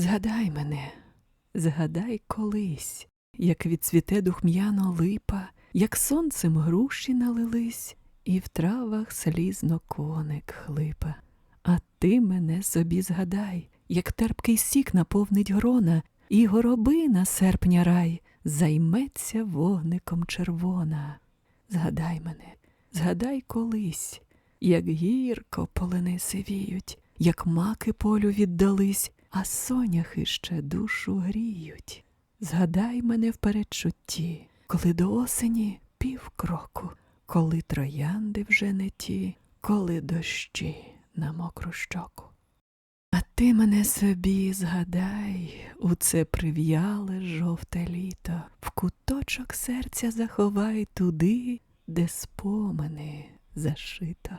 Згадай мене, згадай колись, як відцвіте духм'яно липа, як сонцем груші налились, і в травах слізно коник хлипа. А ти мене собі згадай, як терпкий сік наповнить грона, і горобина серпня рай займеться вогником червона. Згадай мене, згадай колись, як гірко полини сивіють, як маки полю віддались, а соняхи ще душу гріють. Згадай мене в передчутті, коли до осені півкроку, коли троянди вже не ті, коли дощі на мокру щоку. А ти мене собі згадай у це прив'яле жовте літо, в куточок серця заховай туди, де спомини зашито.